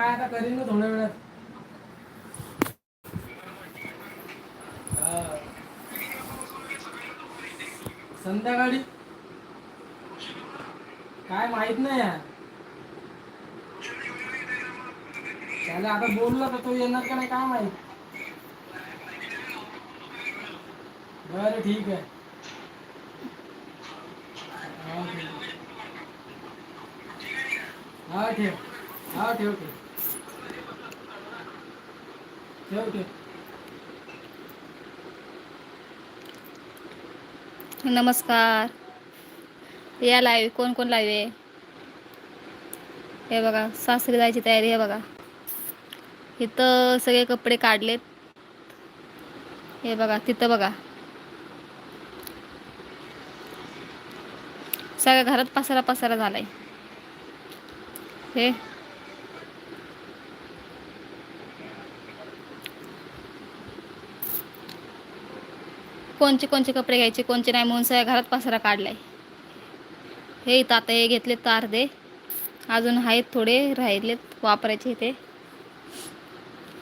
काय आता करीन ना थोड्या वेळात. संध्याकाळी? काय माहीत नाही यार. त्याला आता बोललं तर तो येणार का नाही काय माहीत. बरं ठीक आहे. हा, ठेव. हा ठेव ठेव. नमस्कार. या लाईव्ह कोण कोण लाईव्ह आहे? हे बघा सासरी जायची तयारी आहे बघा. इथं सगळे कपडे काढलेत. हे बघा तिथं बघा. सगळ्या घरात पसारा पसारा झालाय. हे. कोणचे कोणचे कपडे घ्यायचे कोणचे नाही म्हणून सगळ्या घरात पसारा काढलाय. हे इथं आता हे घेतले तार दे अजून आहेत थोडे राहिलेत वापरायचे ते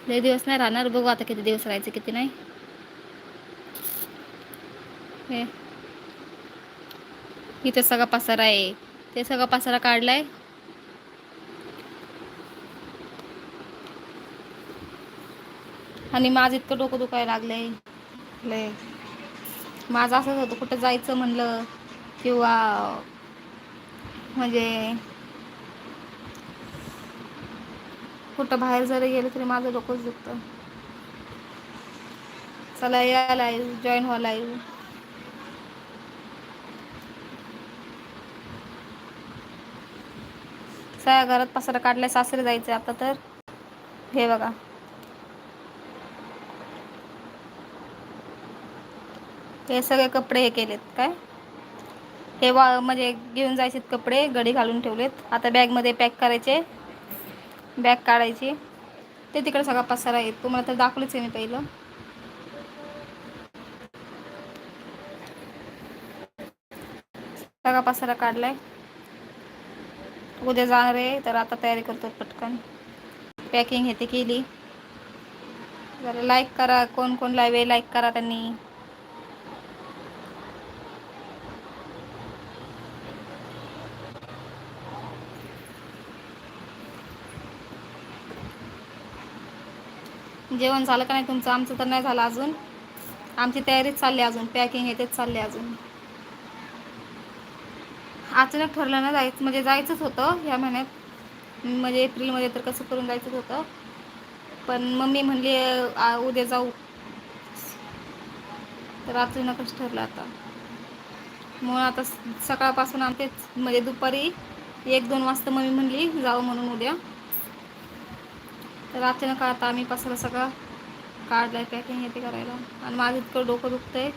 लय दिवस नाही राहणार बघू आता किती दिवस राहायचे किती नाही. हे. इथे सगळा पसारा आहे. ते सगळा पसारा काढलाय. आणि माझं इतकं डोकं दुखायला लागलंय. लय. माझं असंच होतं कुठं जायचं म्हणलं किंवा म्हणजे कुठं बाहेर जरी गेलं तरी माझं डोकंच दुखतं. चला या लाईव्ह जॉईन व्हा लाईव्ह सगळ्या घरात पसारा काढलाय सासरे जायचे आता तर. हे बघा. हे सगळे कपडे हे केलेत काय? हे वा म्हणजे घेऊन जायचे कपडे गडी घालून ठेवलेत. आता बॅगमध्ये पॅक करायचे. बॅग काढायची. ते तिकडे सगळा पसारा येत. तुम्हाला तर दाखवलीच आहे मी पहिलं. सगळा पसारा काढलाय. उद्या जाणार आहे तर आता तयारी करतो पटकन. पॅकिंग हे ते केली. जरा लाईक करा. कोण कोण लाईव्ह लाईक करा त्यांनी. जेवण झालं का नाही तुमचं? आमचं तर नाही झालं अजून. आमची तयारीच चालली अजून. पॅकिंग हे तेच चालले अजून. अचानक ठरलं ना जायचं म्हणजे जायचंच होतं ह्या महिन्यात. म्हणजे एप्रिलमध्ये तर कसं करून जायचंच होतं. पण मम्मी म्हणली उद्या जाऊ. तर अचानकच ठरलं आता. म्हणून आता स- सकाळपासून आमचे म्हणजे दुपारी एक दोन वाजता मम्मी म्हणली जाऊ म्हणून उद्या. तर अचानक आता आम्ही पसारा सगळा आहे पॅकिंग हे ते करायला. आणि माझं इतकं डोकं दुखतंय.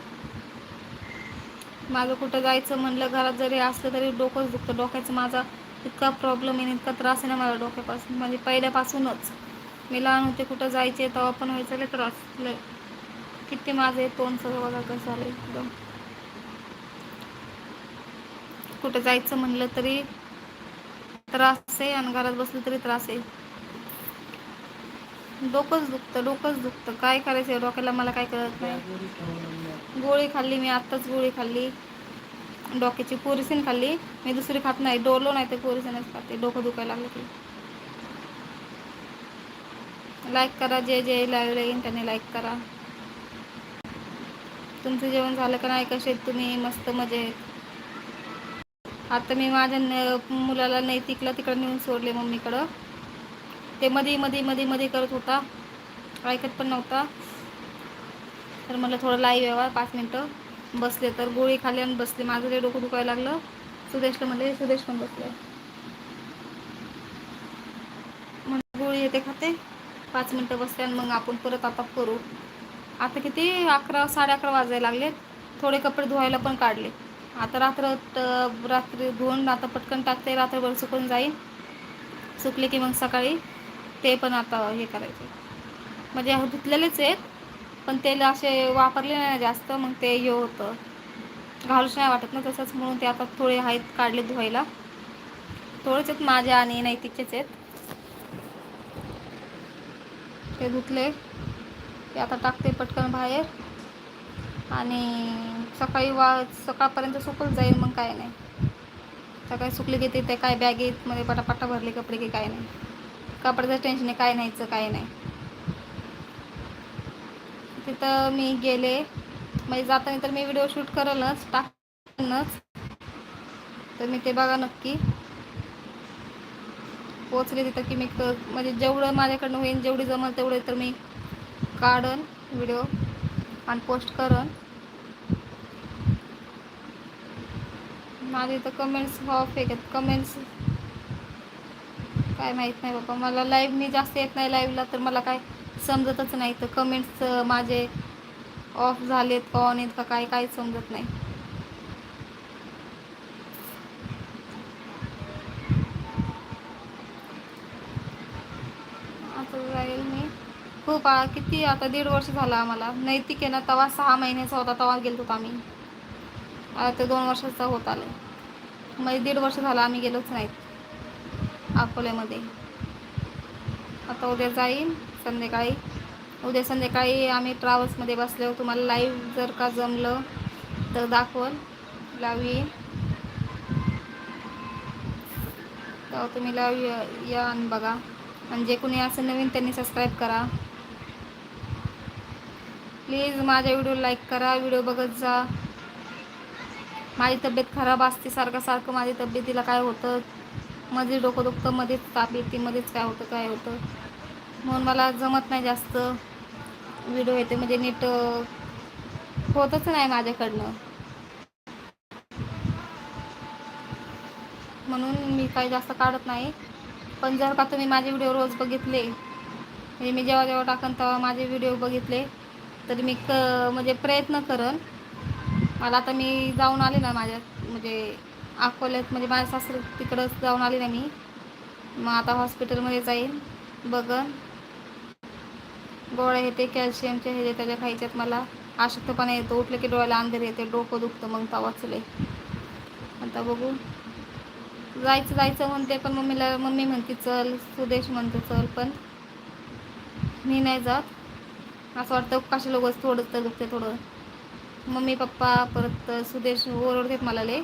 माझं कुठं जायचं म्हणलं घरात जरी असलं तरी डोकंच दुखतं. डोक्याचं माझा इतका प्रॉब्लेम आहे आणि इतका त्रास आहे ना मला डोक्यापासून. म्हणजे पहिल्यापासूनच. मी लहान होते कुठं जायचे तेव्हा पण व्हायचं लय त्रास. लय. किती माझे तोंड सगळं बघा कसं झालं एकदम. कुठं जायचं म्हणलं तरी त्रास आहे आणि घरात बसलं तरी त्रास आहे. डोकंच दुखतं डोकंच दुखतं. काय करायचं? डोक्याला मला काय कळत नाही. गोळी खाल्ली मी आत्ताच गोळी खाल्ली. डोक्याची पोरिसिन खाल्ली. मी दुसरी खात नाही. डोलो नाही ते पोरिसिनच खाते. डोकं दुखायला लागलं की. लाईक करा. जे जे लाईव्ह येईन त्यांनी लाईक करा. तुमचं जेवण झालं का नाही? कसे आहेत तुम्ही? मस्त मजेत. आता मी माझ्या न- मुलाला नैतिकला तिकडं नेऊन सोडले मम्मीकडं. ते मध्ये मध्ये मध्ये मध्ये करत होता. ऐकत पण नव्हता. तर म्हटलं थोडं लाईव्ह यावा पाच मिनटं. बसले तर गोळी खाली आणि बसले. माझं ते डोकं दुखायला लागलं. सुदेशला म्हणले सुदेश पण बसले म्हणजे गोळी येते खाते पाच मिनटं बसते आणि मग आपण परत आता करू. आता किती? अकरा साडे अकरा वाजायला लागलेत थोडे कपडे धुवायला पण काढले. आता रात्र रात्री धुवून आता पटकन टाकते. रात्रभर सुकून जाईल. सुकले की मग सकाळी. ते पण आता हे करायचे. म्हणजे धुतलेलेच आहेत पण तेल असे वापरले नाही ना जास्त मग ते हे होतं. घालूच नाही वाटत ना तसंच म्हणून ते आता थोडे आहेत काढले धुवायला. थोडेच आहेत माझ्या आणि नैतिकचेच आहेत. ते धुतले. ते आता टाकते पटकन बाहेर. आणि सकाळी वा सकाळपर्यंत सुकून जाईल मग काय नाही. सकाळी सुकले की ते काय बॅगेत मध्ये पटापटा भरले कपडे की काय नाही. कपड्याचं टेन्शन आहे काय नाहीचं काय नाही. तिथं मी गेले. म्हणजे जाताना तर मी व्हिडिओ शूट करेलच टाकनच तर मी ते बघा नक्की. पोचले तिथं की मी क म्हणजे जेवढं माझ्याकडनं होईल जेवढी जमल तेवढे तर मी काढन व्हिडिओ आणि पोस्ट करन. माझे इथं कमेंट्स ऑफ आहेत कमेंट्स काय माहीत नाही बाबा. मला लाईव्ह मी जास्त येत नाही लाईव्हला तर मला काय समजतच नाही. तर कमेंट्स माझे ऑफ झालेत का ऑन आहेत का काय काय समजत नाही. आता जाईल मी. खूप आ- किती आता दीड वर्ष झालं आम्हाला. नैतिक आहे ना तवा सहा महिन्याचा होता तेव्हा गेलो होतो आम्ही. आता दोन वर्षाचा होत आलं म्हणजे दीड वर्ष झालं आम्ही गेलोच नाहीत. अकोल्यामध्ये. आता उद्या जाईन संध्याकाळी. उद्या संध्याकाळी आम्ही ट्रॅव्हल्समध्ये बसल्यावर तुम्हाला लाईव्ह जर का जमलं तर दाखवल. लाईव्ह येईल तर तुम्ही लाईव्ह या या आणि बघा. आणि जे कोणी असं नवीन त्यांनी सबस्क्राईब करा. प्लीज माझ्या व्हिडिओ लाईक करा व्हिडिओ बघत जा. माझी तब्येत खराब असते सारखं सारखं माझी तब्येतीला काय होतं? मध्ये डोकं दुखतं मध्येच ताप येते मध्येच काय होतं काय होतं. म्हणून मला जमत नाही जास्त व्हिडिओ येते म्हणजे नीट होतच नाही माझ्याकडनं. म्हणून मी काही जास्त काढत नाही. पण जर का तुम्ही माझे व्हिडिओ रोज बघितले म्हणजे मी जेव्हा जेव्हा टाकन तेव्हा माझे व्हिडिओ बघितले तर मी क म्हणजे प्रयत्न करन. मला आता मी जाऊन आले ना माझ्या म्हणजे अकोल्यात म्हणजे माझ्या सासरे तिकडंच जाऊन आले ना मी. मग आता हॉस्पिटलमध्ये जाईन बघन. गोळ्या येते कॅल्शियमचे हे जे त्याच्या खायच्यात मला. अशक्तपणा येतो उठलं की डोळ्याला अंधेर येते डोकं दुखतं मग तवाचले आता बघू. जायचं जायचं म्हणते पण मम्मीला मम्मी म्हणते चल सुदेश म्हणतो चल पण. मी नाही जात. असं वाटतं कशा लोक थोडं तर दुखते थोडं. मम्मी पप्पा परत सुदेश ओरडतात मला ले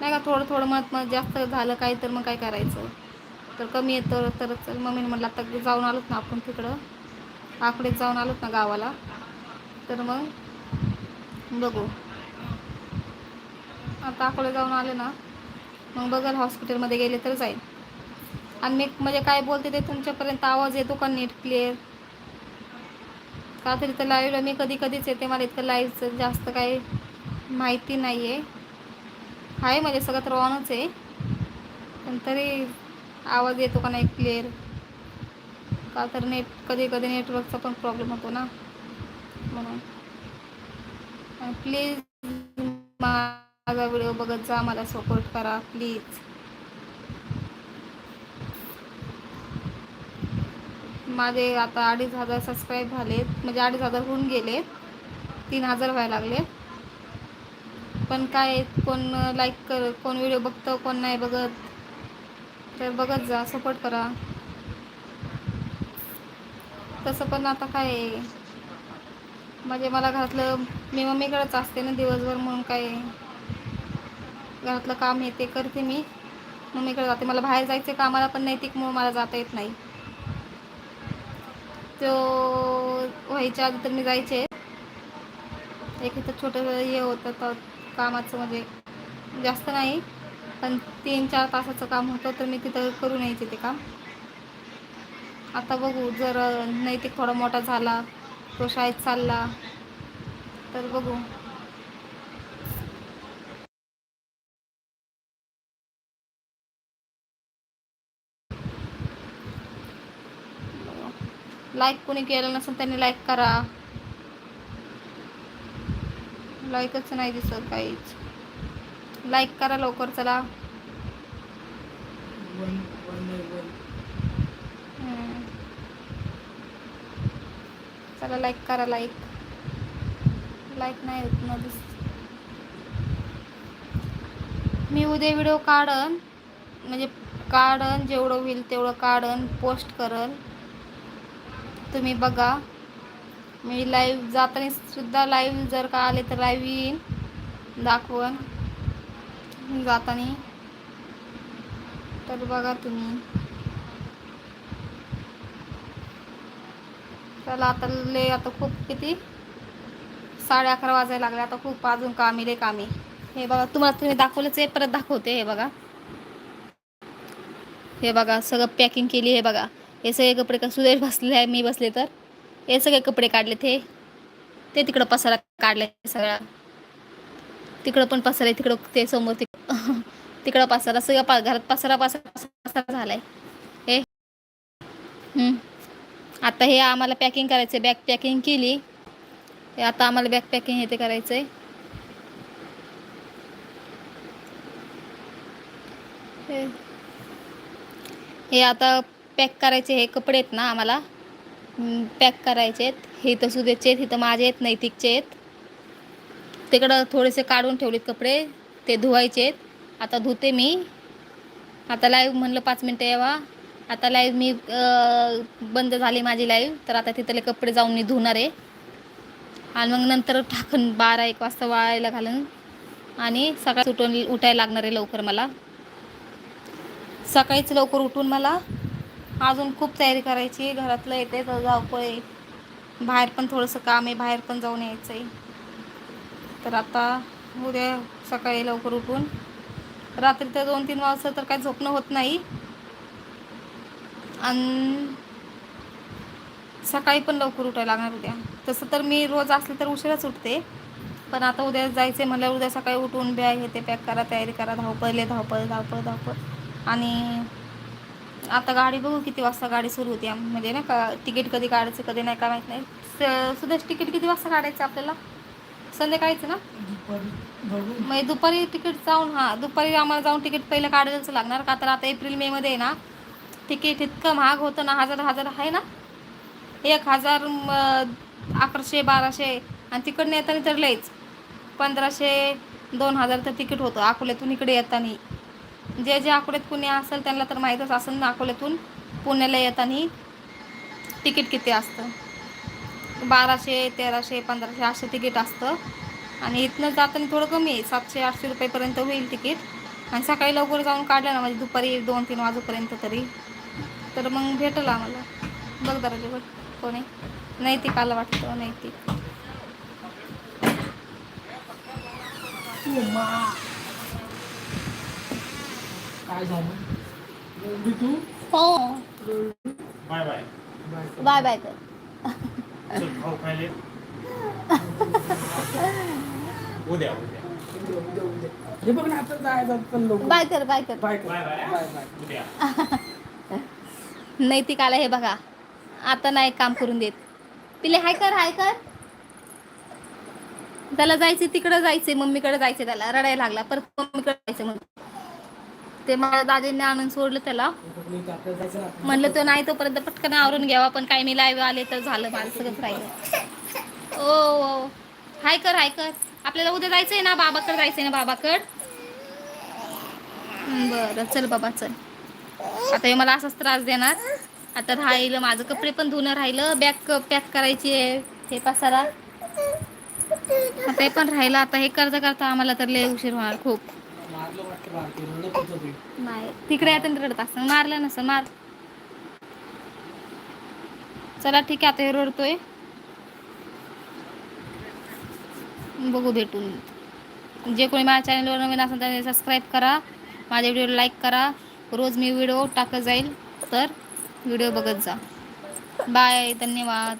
नाही का थोडं थोडं मत मग जास्त झालं काय तर मग काय करायचं? तर कमी येतं तर चल मम्मीने म्हटलं आता जाऊन आलोत ना आपण तिकडं. आकडेच जाऊन आलोत ना गावाला. तर मग बघू. आता अकोला जाऊन आले ना मग बघाल हॉस्पिटलमध्ये गेले तर जाईल. आणि मी म्हणजे काय बोलते ते तुमच्यापर्यंत आवाज येतो का नीट क्लिअर? का तरी तर लाईव्हला मी कधी कधीच येते मला इतकं लाईव्हचं जास्त काही माहिती नाही आहे आहे म्हणजे सगळं तर ऑनच आहे. पण तरी आवाज येतो का नाही क्लिअर का तर नेट कधी कधी नेटवर्कचा पण प्रॉब्लेम होतो ना. म्हणून. प्लीज माझा व्हिडिओ बघत जा मला सपोर्ट करा प्लीज माझे आता अडीच हजार सबस्क्राईब झालेत म्हणजे अडीच हजार होऊन गेले तीन हजार व्हायला लागले पण काय कोण लाईक कर कोण व्हिडिओ बघतं कोण नाही बघत. तर बघत जा सपोर्ट करा. तसं पण आता काय आहे, म्हणजे मला घरातलं मी मम्मीकडेच असते ना दिवसभर म्हणून काय? घरातलं काम आहे ते करते मी. मम्मीकडे जाते. मला बाहेर जायचं कामाला पण नैतिक म्हणून मला जाता येत नाही. तो व्हायच्या आधी तर मी जायचे. एक इथं छोटं हे होतं तर कामाचं म्हणजे जास्त नाही पण तीन चार तासाचं काम होतं तर मी तिथं करून यायचे ते काम. आता बघू जर नैतिक थोडा मोठा झाला तो शाळेत चालला तर बघू. लाईक कोणी केलं नसेल त्यांनी लाईक करा. लाईकच नाही दिसत काहीच. लाईक करा लवकर चला. चला लाईक करा लाईक. लाईक नाही होत ना दिस. मी उद्या व्हिडिओ काढन म्हणजे काढन जेवढं होईल तेवढं काढन पोस्ट करन. तुम्ही बघा. मी लाईव्ह जाताना सुद्धा लाईव्ह जर का आले तर लाईव्ह येईन. दाखवून. जाताना. तर बघा तुम्ही. चला आता ले आता खूप किती? साडे अकरा वाजायला लागले. आता खूप अजून कामी लय कामी. हे बघा तुम्हाला तुम्ही दाखवलंच आहे परत दाखवते हे बघा. हे बघा सगळं पॅकिंग केली हे बघा. हे सगळे कपडे का सुदेश बसले आहे मी बसले तर. हे सगळे कपडे काढले ते. ते तिकडं पसारा काढले सगळा तिकडं पण पसारा तिकडं ते समोर तिक तिकडं पसारा सगळं पा घरात पसारा पसारा पसारा झालाय. हे. आता हे आम्हाला पॅकिंग करायचं आहे बॅग पॅकिंग केली. आता आम्हाला बॅग पॅकिंग हे ते करायचं आहे हे आता पॅक करायचे हे कपडे आहेत ना आम्हाला. पॅक करायचे आहेत हे तर सुदेचे आहेत हे तर माझे आहेत नैतिकचे आहेत. तिकडं थोडेसे काढून ठेवलेत कपडे ते धुवायचे आहेत. आता धुते मी. आता लाईव्ह म्हणलं पाच मिनटं यावा. आता लाईव्ह मी बंद झाली माझी लाईव्ह तर आता तिथले कपडे जाऊन मी धुणार आहे. आणि मग नंतर टाकून बारा एक वाजता वाळायला घालून. आणि सकाळी उठून उठायला लागणार आहे लवकर मला. सकाळीच लवकर उठून मला अजून खूप तयारी करायची. घरातलं येते तर धावपळ आहे बाहेर पण थोडंसं काम आहे बाहेर पण जाऊन यायचं आहे तर आता उद्या सकाळी लवकर उठून. रात्री तर दोन तीन वाजता तर काय झोपणं होत नाही. आणि सकाळी पण लवकर उठायला लागणार उद्या. तसं तर मी रोज असले तर उशिराच उठते. पण आता उद्या जायचं म्हणलं उद्या सकाळी उठून बॅग हे ते पॅक करा तयारी करा. धावपळले धावपळ धावपळ धावपळ. आणि आता गाडी बघू किती वाजता गाडी सुरू होती. म्हणजे ना का तिकीट कधी काढायचं कधी नाही का माहीत नाही. स- सुदेश तिकीट किती वाजता काढायचं आपल्याला? संध्याकाळीच ना मग दुपारी तिकीट जाऊन हां दुपारी आम्हाला जाऊन तिकीट पहिलं काढायलाच लागणार. का तर आता एप्रिल मेमध्ये आहे ना तिकीट इतकं महाग होतं ना हजार हजार आहे ना? एक हजार अकराशे बाराशे आणि तिकडनं येताना तर लयच. पंधराशे दोन हजार तर तिकीट होतं. अकोल्यातून इकडे येताना. जे जे अकोल्यात पुणे असेल त्यांना तर माहीतच असेल ना अकोल्यातून पुण्याला येताना तिकीट किती असतं. बाराशे तेराशे पंधराशे असे तिकीट असतं. आणि इथनं जाताना थोडं कमी आहे सातशे आठशे रुपयेपर्यंत होईल तिकीट. आणि सकाळी लवकर जाऊन काढलं ना म्हणजे दुपारी दोन तीन वाजूपर्यंत तरी. तर मग भेटेल आम्हाला. बघ दराजे बघ कोणी नैतिक आला वाटतं नैतिक. उमा. काय झालं? तू? हो. Bye bye. Bye. Bye bye कर चल भाऊ खायले. उद्या उद्या. उद्या, उद्या, उद्या. हे बघ ना आता जायचं पण लोक बाय कर बाय कर. बाय. Bye bye. बाय उद्या. नैतिक आला हे बघा. आता नाही काम करून देत. पिले हाय कर हाय कर. त्याला जायचे तिकडं जायचंय मम्मीकडे जायचंय त्याला. रडायला लागला परत मम्मीकडे जायचं मग ते मला दादींनी आणून सोडलं त्याला. म्हणलं तर म्हणलं तो नाही तोपर्यंत पटकन आवरून घ्यावा पण काय मी लाईव्ह आले तर झालं माझं सगळंच राहिलं ओ हाय कर हाय कर. आपल्याला उद्या जायचंय ना? बाबाकडे जायचंय ना बाबाकड? बरं. चल बाबा चल. आता हे मला असाच त्रास देणार. आता राहिलं माझं कपडे पण धुणं राहिलं. बॅग पॅक करायची आहे. हे पसारा आता हे पण राहिलं. आता हे करता करता आम्हाला तर लय उशीर होणार खूप मारलं वाटतं भारती रडत होतं ते. नाही तिकडे येतं रडत असतं मारलं नसं मार. चला ठीक आहे आता हे रडतोय. बघू भेटून जे कोणी माझ्या चॅनलवर नवीन असेल त्याने सबस्क्राईब करा. माझ्या व्हिडिओला लाईक करा. रोज मी व्हिडिओ टाकत जाईल तर व्हिडिओ बघत जा. बाय धन्यवाद.